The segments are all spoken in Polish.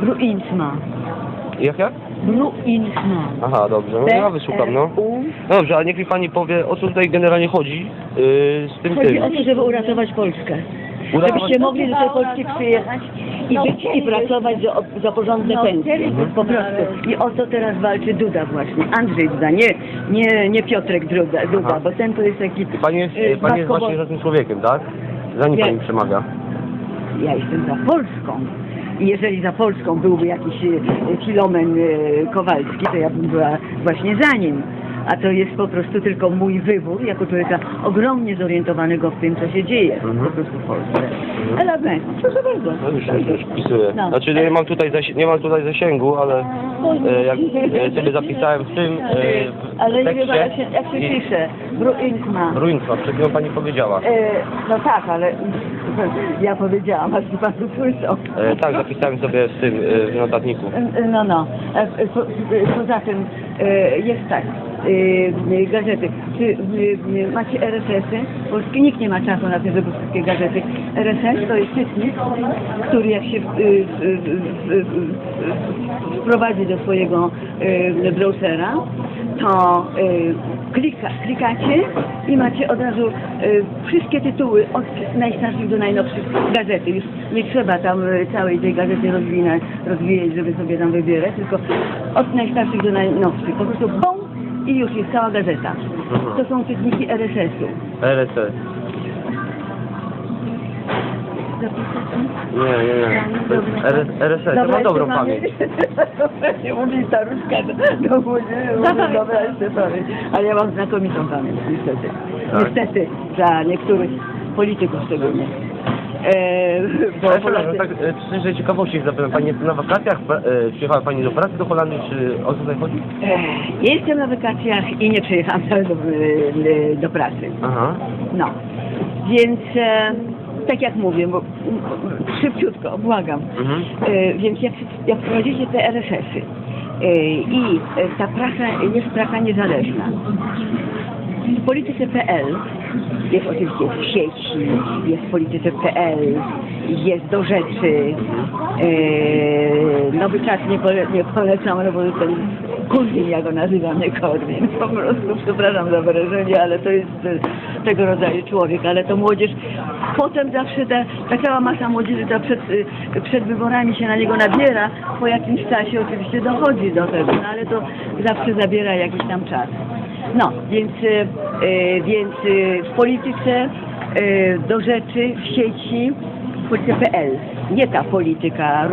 Bruinsma. Jak jak? Bruinsma. Aha, dobrze, no ja wyszukam, no. B-R-U. Dobrze, a niech mi pani powie, o co tutaj generalnie chodzi yy, z tym Chodzi tym. o to, żeby uratować Polskę. Uratować- Żebyście mogli do tej Polski przyjechać i być i pracować za, za porządne pensje. Po prostu. I o to teraz walczy Duda właśnie. Andrzej Duda, nie, nie, nie Piotrek Duda, Duda Aha. bo ten to jest taki... I Pani jest, yy, pani jest właśnie za tym człowiekiem, tak? Za nim Nie. pani przemawia. Ja jestem za Polską. Jeżeli za Polską byłby jakiś e, Filomen e, Kowalski, to ja bym była właśnie za nim. A to jest po prostu tylko mój wybór, jako człowieka ogromnie zorientowanego w tym, co się dzieje Mhm. po prostu w Polsce. Ale ben, proszę bardzo. No już, już, już wpisuję. No. Znaczy nie mam tutaj, zasi- nie mam tutaj zasięgu, ale e, jak e, sobie zapisałem w tym e, w Ale nie wiem, jak się, jak się i- pisze. Bruinkma. Ruinstwa, przed chwilą pani powiedziała. E, no tak, ale ja powiedziałam, a pan usłyszał. E, tak, zapisałem sobie w tym, e, w notatniku. E, No, no. E, e, Po, e, poza tym e, jest tak, e, e, gazety. Czy e, e, macie RSS-y? Polski nikt nie ma czasu na te żeby wszystkie gazety. RSS to jest czytnik, który jak się e, w- w- w- w- wprowadzi do swojego e, browsera, to e, klika, klikacie i macie od razu e, wszystkie tytuły od najstarszych do najnowszych gazety. Już nie trzeba tam e, całej tej gazety rozwinać, rozwijać, żeby sobie tam wybierać, tylko od najstarszych do najnowszych. Po prostu bum i już jest cała gazeta. Mhm. To są czytniki RSS-u. RSS. Nie, nie, nie. To RSS, ja mam dobrą pamięć. Nie mówi staruszka do, do młodzieży, mówi dobra jeszcze pamięć. Ale ja mam znakomitą pamięć, niestety. Tak. Niestety, dla niektórych polityków szczególnie. E, bo Ale przepraszam, Polacy, tak e, czystej ciekawości zapytam, Pani jest na wakacjach, e, przyjechała Pani do pracy do Holandii, czy o co tutaj chodzi? e, jestem na wakacjach i nie przyjechałam do, e, do pracy. Aha. No, więc e, tak jak mówię, bo szybciutko, błagam. Mhm. E, więc jak, jak prowadzicie te RSS-y e, i e, ta prasa jest prasa niezależna, w polityce.pl jest oczywiście w sieci, jest w polityce.pl, jest do rzeczy. E, nowy czas nie, pole, nie polecam, bo ten Korwin, ja go nazywam, nie Korwin. Po prostu przepraszam za wyrażenie, ale to jest e, tego rodzaju człowiek, ale to młodzież. Potem zawsze ta, ta cała masa młodzieży ta przed, e, przed wyborami się na niego nabiera, po jakimś czasie oczywiście dochodzi do tego, no ale to zawsze zabiera jakiś tam czas. No, więc, e, e, więc e, w polityce do rzeczy, w sieci, polityka.pl. Nie ta polityka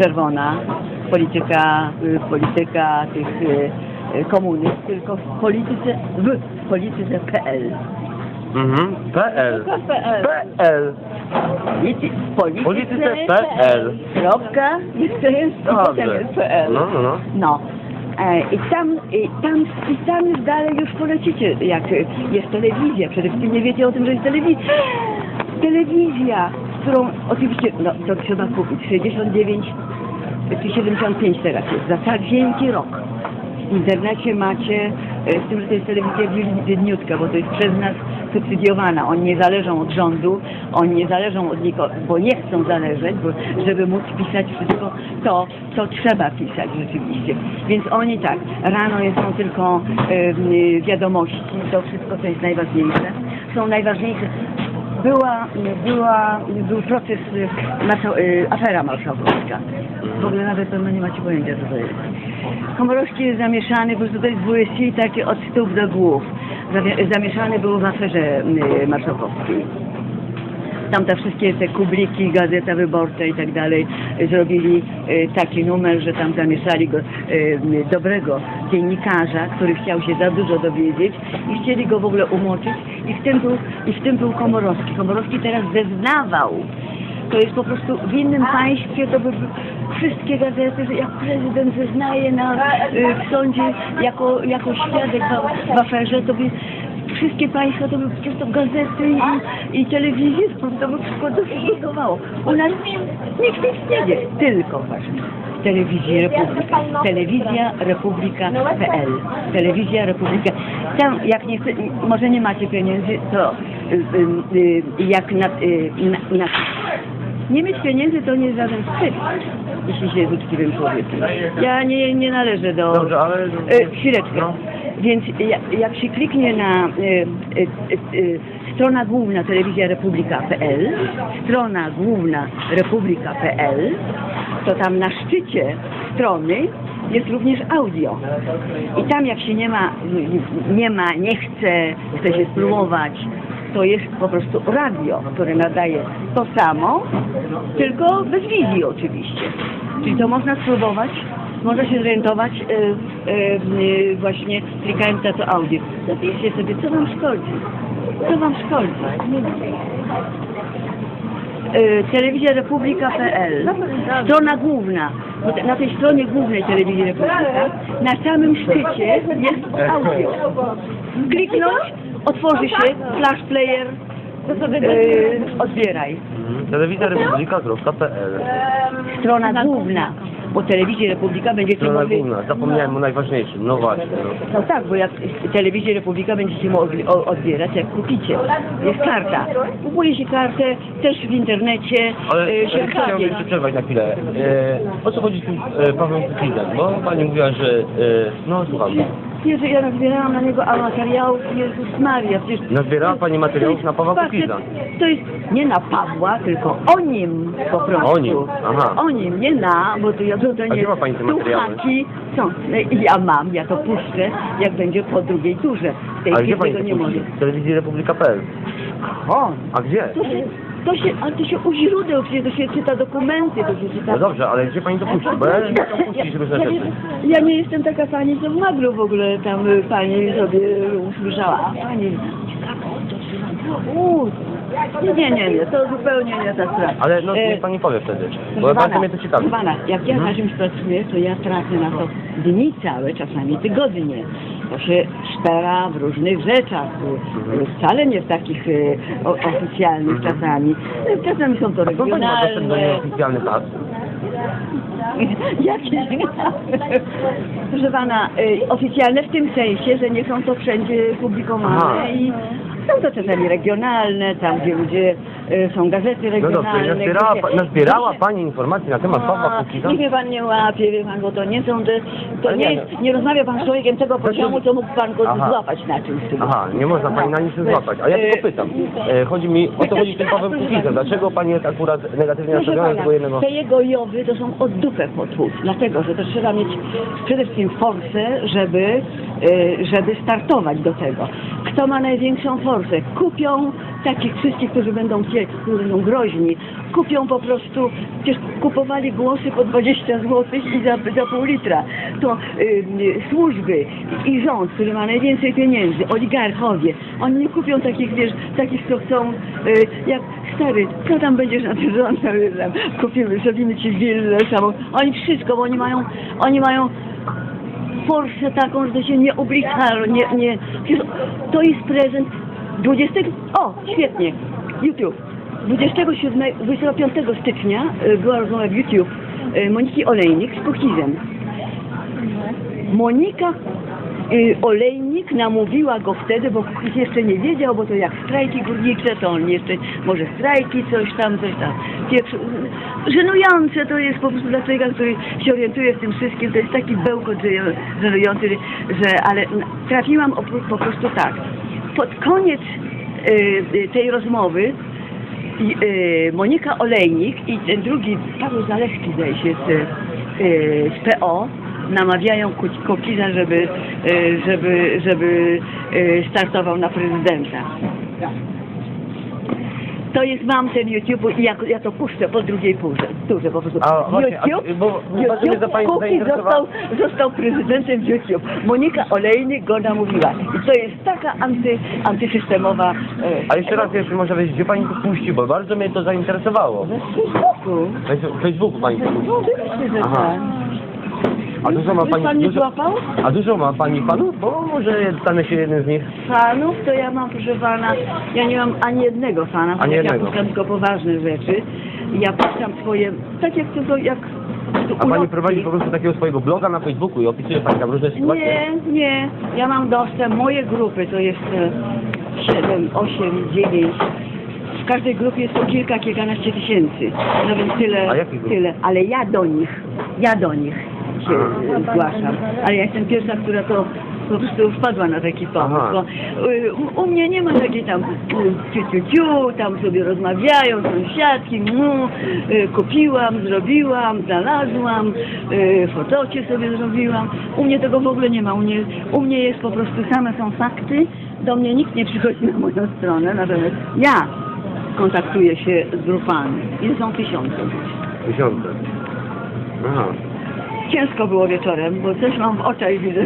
czerwona, polityka, polityka tych komuny, tylko w polityce, w polityce.pl. Mhm. PL. PL. PL. Polityce.pl. Kropka, jeszcze jest PL. No, no, no. No. E, I tam, i tam, i tam dalej już polecicie, jak jest telewizja. Przede wszystkim nie wiecie o tym, że jest telewizja. Telewizja, którą oczywiście, no to trzeba kupić. 69 czy 75 teraz jest, za tak wielki rok. W internecie macie, e, z tym, że to jest telewizja biedniutka, bo to jest przez nas subsydiowana. Oni nie zależą od rządu, oni nie zależą od nikogo, bo nie chcą zależeć, bo żeby móc pisać wszystko, to, to trzeba pisać rzeczywiście. Więc oni tak, rano są tylko wiadomości, to wszystko, co jest najważniejsze. Są najważniejsze była, była, był proces, y, marszał, y, afera marszałkowska. W ogóle nawet pewno nie macie pojęcia, co to jest. Komorowski jest zamieszany, po prostu to jest WSC takie od stóp do głów. Zamie- Zamieszany był w aferze y, marszałkowskiej. Tam te wszystkie te kubliki, Gazeta Wyborcza i tak dalej zrobili y, taki numer, że tam zamieszali go y, dobrego dziennikarza, który chciał się za dużo dowiedzieć i chcieli go w ogóle umoczyć i w tym był, i w tym był Komorowski. Komorowski teraz zeznawał. To jest po prostu w innym państwie to by wszystkie gazety, że jak prezydent zeznaje na, y, w sądzie jako, jako świadek w, w aferze, to by wszystkie państwa to by po prostu gazety i, i telewizję, to, to by wszystko dostosowało. U nas nikt nic nie wie, tylko właśnie telewizji Republika. Telewizja Republika.pl Telewizja Republika. Tam jak nie chce, może nie macie pieniędzy, to y, y, y, jak na, y, na, na Nie mieć pieniędzy to nie żaden wstyd, jeśli się jest uczciwym człowiekiem. Ja nie, nie należę do... Dobrze, ale... E, chwileczkę. No. Więc ja- jak się kliknie na e, e, e, strona główna telewizja republika.pl, strona główna republika.pl, to tam na szczycie strony jest również audio. I tam jak się nie ma, nie ma, nie chce, chce się spróbować, to jest po prostu radio, które nadaje to samo, tylko bez wizji oczywiście. Czyli to można spróbować, można się zorientować e, e, właśnie klikając na to audio. Zapiszcie sobie, co wam szkodzi. Co wam szkodzi. E, Telewizja Republika.pl Strona główna. Na tej stronie głównej Telewizji Republika na samym szczycie jest audio. Kliknąć, otworzy się flash player, e, odbieraj. Mhm. Telewizjarepublika.pl Strona główna, bo Telewizja Republika będziecie Strona mogli... główna, zapomniałem o najważniejszym, no właśnie. No. No tak, bo jak Telewizję Republika będziecie mogli o- odbierać, jak kupicie. Jest karta. Kupuje się kartę też w internecie, Ale e, się e, jeszcze przerwać na chwilę. E, o co chodzi z tym e, Pawłem Kukizem? Bo pani mówiła, że... E, no słucham. Że ja nazbierałam na niego a materiałów, Jezus Maria, przecież... Nazbierała pani materiałów na Pawła Facet, Kukiza. To jest nie na Pawła, tylko o nim po prostu. O nim, aha. O nim, nie na, bo to ja to, to nie... gdzie ma pani te materiały? Są. Ja mam, ja to puszczę, jak będzie po drugiej turze. W tej A gdzie chwili pani tego to nie. W telewizji republika.pl. A gdzie? Się, to się, ale to się u źródeł, przecież to się czyta dokumenty, to się czyta... No dobrze, ale gdzie pani to puści? Bo ja nie chcę puścić różne ja, rzeczy. nie, ja nie jestem taka pani, co w Maglu w ogóle tam y, pani sobie usłyszała. A pani, ciekawe. Uuu, nie, nie, nie, nie, to zupełnie nie ta sprawa. Ale no E, niech pani powie wtedy. Bo Proszę bardzo mnie to ciekawi. pana, jak ja Mhm. na czymś pracuję, to ja tracę na to dni całe, czasami tygodnie. To się szpera w różnych rzeczach, Mhm. y, wcale nie w takich y, o, oficjalnych czasami. Y, Czasami są to regionalne. nieoficjalnych akt? Jakieś Proszę pana, y, oficjalne w tym sensie, że nie są to wszędzie publikowane Aha. i są to czasami regionalne, tam gdzie ludzie y, są gazety No regionalne. dobrze, nazbierała, gdzie pa- się- nazbierała gdzie się- pani informacji na temat Pawła Kukiza? Mnie pan nie łapie, wie pan, bo to nie są te, to Ale nie, nie, jest, nie rozmawia pan z człowiekiem tego poziomu, co mógł pan go Aha. złapać na czymś. tu. Aha, nie można pani na niczym złapać. A ja tylko pytam. E, chodzi mi, o co chodzi z tym Pawłem Kukizem? Dlaczego pani jest akurat negatywnie Proszę nastawiona do pana, jednego... te jego jowy to są od dupę potłuc, dlatego, że to trzeba mieć przede wszystkim forsę, żeby, y, żeby startować do tego. Kto ma największą forsę? Kupią takich wszystkich, którzy będą chcieli, którzy będą groźni. Kupią po prostu, przecież kupowali głosy po 20 zł i za, za pół litra. To y, y, służby i rząd, który ma najwięcej pieniędzy, oligarchowie, oni nie kupią takich, wiesz, takich, co chcą, y, jak stary, co tam będziesz na tym kupimy, zrobimy ci willę samą. Oni wszystko, bo oni mają, oni mają forsę taką, że to się nie obliczało, nie, nie, to jest prezent 20, o, świetnie, YouTube. 27, 25 stycznia y, była rozmowa w YouTube y, Moniki Olejnik z Kukizem. Monika Olejnik namówiła go wtedy, bo jeszcze nie wiedział, bo to jak strajki górnicze, to on jeszcze może strajki, coś tam, coś tam. Pierwszy, żenujące to jest po prostu dla człowieka, który się orientuje w tym wszystkim, to jest taki bełkot że- żenujący, że ale trafiłam po prostu tak. Pod koniec y, y, tej rozmowy y, Monika Olejnik i ten drugi, Paweł Zalewski zdaje się z, y, z PO namawiają Ku- Kukiza, żeby, żeby, żeby startował na prezydenta. To jest, mam ten YouTube i ja, ja to puszczę po drugiej turze, turze po prostu. A, właśnie, a, YouTube, bo bardzo mnie za pani Kukiz zainteresowało. został, został prezydentem YouTube. Monika Olejnik go namówiła. I to jest taka anty, antysystemowa... e, A jeszcze raz, jeśli może wiedzieć, gdzie pani to puści, bo bardzo mnie to zainteresowało. We Facebooku. W Facebooku pani to puści. Oczywiście, że Aha. tak. A dużo ma Już pan pani... nie Dużo, złapał? a dużo ma pani fanów? Bo może stanę się jednym z nich. Fanów to ja mam, proszę pana, ja nie mam ani jednego fana, Ani chociaż ja jednego. puszczam tylko poważne rzeczy. Ja puszczam swoje, tak jak to, jak A pani ulotki. prowadzi po prostu takiego swojego bloga na Facebooku i opisuje pani tam różne sytuacje? Nie, nie, ja mam dostęp, moje grupy to jest e, 7, 8, 9, w każdej grupie jest po kilka, kilkanaście tysięcy. No więc tyle, A jakich grup? tyle. Ale ja do nich, ja do nich się zgłaszam. Ale ja jestem pierwsza, która to po prostu wpadła na taki pomysł. Bo, u, u mnie nie ma takiej tam y, ciu, ciu, ciu, tam sobie rozmawiają sąsiadki, mu, y, kupiłam, zrobiłam, znalazłam, y, fotocie sobie zrobiłam. U mnie tego w ogóle nie ma. U mnie, u mnie jest po prostu same są fakty. Do mnie nikt nie przychodzi na moją stronę, natomiast ja kontaktuję się z grupami. I są tysiące. Tysiące. Aha. Ciężko było wieczorem, bo coś mam w oczach i widzę.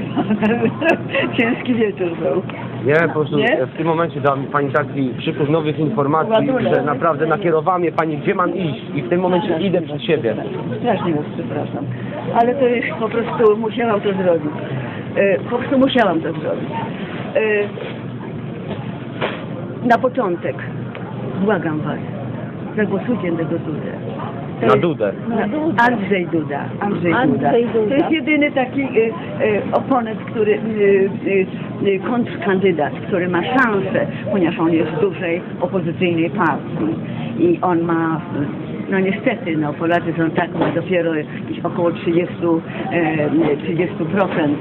Ciężki wieczór był. Nie, po prostu Nie? w tym momencie dała mi Pani taki przypływ nowych informacji, że naprawdę nakierowała mnie Pani, gdzie mam iść i w tym momencie idę przed siebie. Strasznie was przepraszam. Ale to już po prostu musiałam to zrobić. E, po prostu musiałam to zrobić. E, na początek, błagam was, zagłosujcie na tego Dudę. To Na Dudę. Na Andrzej Duda. Andrzej, Andrzej Duda. Duda. To jest jedyny taki y, y, oponent, który, y, y, y, kontrkandydat, który ma szansę, ponieważ on jest z dużej opozycyjnej partii i on ma no niestety, no Polacy są tak, ma dopiero jakieś około 30, e, 30%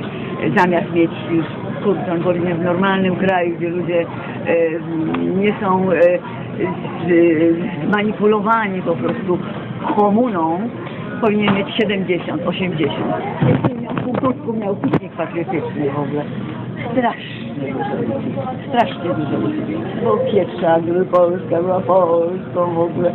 zamiast mieć już, on powinien w normalnym kraju, gdzie ludzie e, nie są e, z- zmanipulowani po prostu komuną, powinien mieć 70, 80. Jeśli miał pół krótku, miał piknik patriotyczny w ogóle. Strasznie dużo ludzi. Strasznie dużo ludzi. Bo pieprza, gdyby Polska była Polską w ogóle.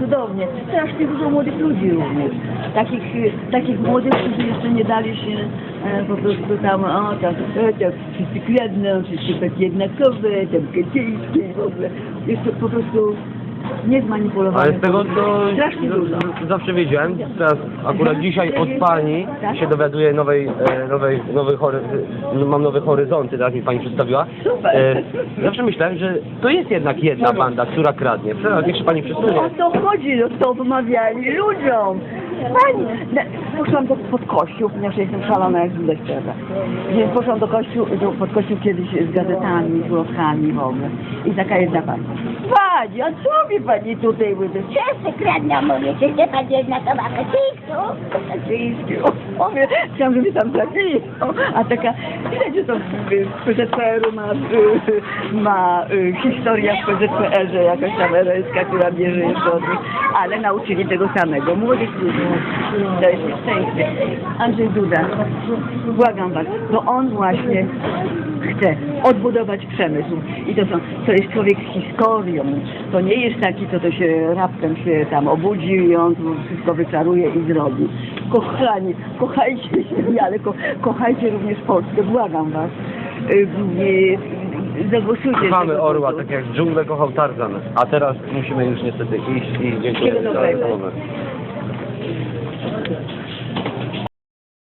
Cudownie. Strasznie dużo młodych ludzi również. Takich, y, takich młodych, którzy jeszcze nie dali się e, po prostu tam, o tam, e, tam wszyscy kradną, wszyscy takie jednakowe, tam w ogóle. Jest to po prostu niezmanipulowane. Ale z tego to Strasznie dużo. z- zawsze wiedziałem. Teraz akurat dzisiaj od Pani Tak? się dowiaduję nowej, e, nowej, nowej hory, no, mam nowe horyzonty, tak mi Pani przedstawiła. Super. E, zawsze myślałem, że to jest jednak jedna banda, która kradnie. Teraz niech się Pani przesunie. O to chodzi, no to wmawiali ludziom. Pani, poszłam do, pod kościół, ponieważ jestem szalona jak szczerze. Więc poszłam do kościół, do, pod kościół kiedyś z gazetami, z ulotkami w ogóle. I taka jedna pani. Pani, a co mi pani tutaj mówi? Wszyscy kradną, mówię, czy nie pan jednakowa Kaczyńsku? Kaczyński. O, mówię, chciałam, żeby tam trafili. A taka, widać, że to w PZPR-u ma, y, ma y, historia w PZPR-ze, jakaś tam ereska, która bierze jeszcze od nich, ale nauczyli tego samego. Młodych ludzi. To jest piękne. Andrzej Duda, błagam was, bo on właśnie chce odbudować przemysł. I to, są, to jest człowiek z historią. To nie jest taki, co to się raptem się tam obudzi i on wszystko wyczaruje i zrobi. Kochani, kochajcie się, ale ko, kochajcie również Polskę, błagam was. Zagłosujcie. Kochamy orła, tak jak dżunglę kochał Tarzan. A teraz musimy już niestety iść i dziękuję za rozmowę.